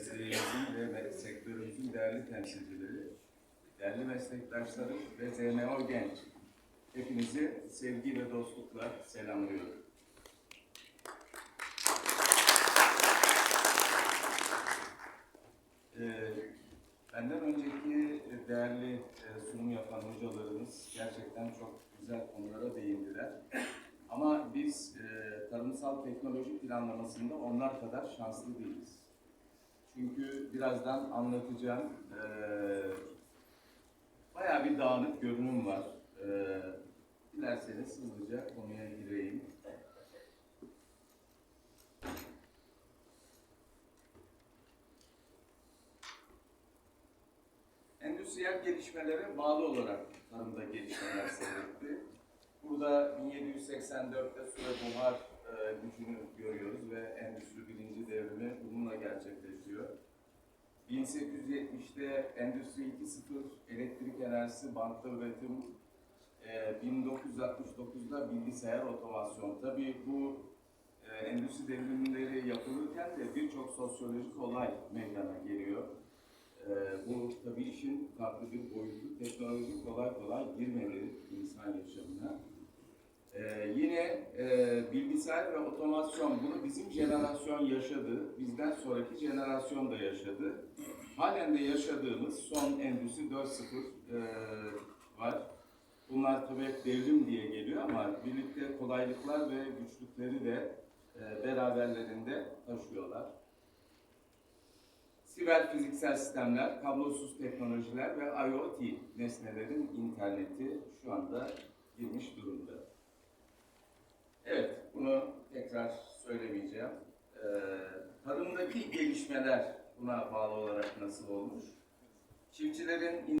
mesleğimizin ve sektörümüzün değerli temsilcileri, değerli meslektaşlarım ve ZMO Genç. Hepinizi sevgi ve dostlukla selamlıyorum. Ee, benden önceki değerli e, sunum yapan hocalarımız gerçekten çok güzel konulara değindiler. Ama biz e, tarımsal teknoloji planlamasında onlar kadar şanslı değiliz. Çünkü birazdan anlatacağım e, bayağı bir dağınık görünüm var. E, dilerseniz hızlıca konuya gireyim. Endüstriyel gelişmelere bağlı olarak tarımda gelişmeler seyretti. Burada 1784'te su ve buhar e, gücünü görüyoruz ve endüstri birinci devrimi bununla gerçekleşiyor. 1870'te Endüstri 2.0 elektrik enerjisi bankta üretim, e, 1969'da bilgisayar otomasyon. Tabii bu e, endüstri devrimleri yapılırken de birçok sosyolojik olay meydana geliyor. Ee, bu tabii işin farklı bir boyutu. Teknoloji kolay kolay girmedi insan yaşamına. Ee, yine e, bilgisayar ve otomasyon bunu bizim jenerasyon yaşadı. Bizden sonraki jenerasyon da yaşadı. Halen de yaşadığımız son Endüstri 4.0 e, var. Bunlar tabii hep devrim diye geliyor ama birlikte kolaylıklar ve güçlükleri de e, beraberlerinde taşıyorlar. Siber fiziksel sistemler, kablosuz teknolojiler ve IoT nesnelerin interneti şu anda söylemeyeceğim. Ee, tarımdaki gelişmeler buna bağlı olarak nasıl olmuş? Çiftçilerin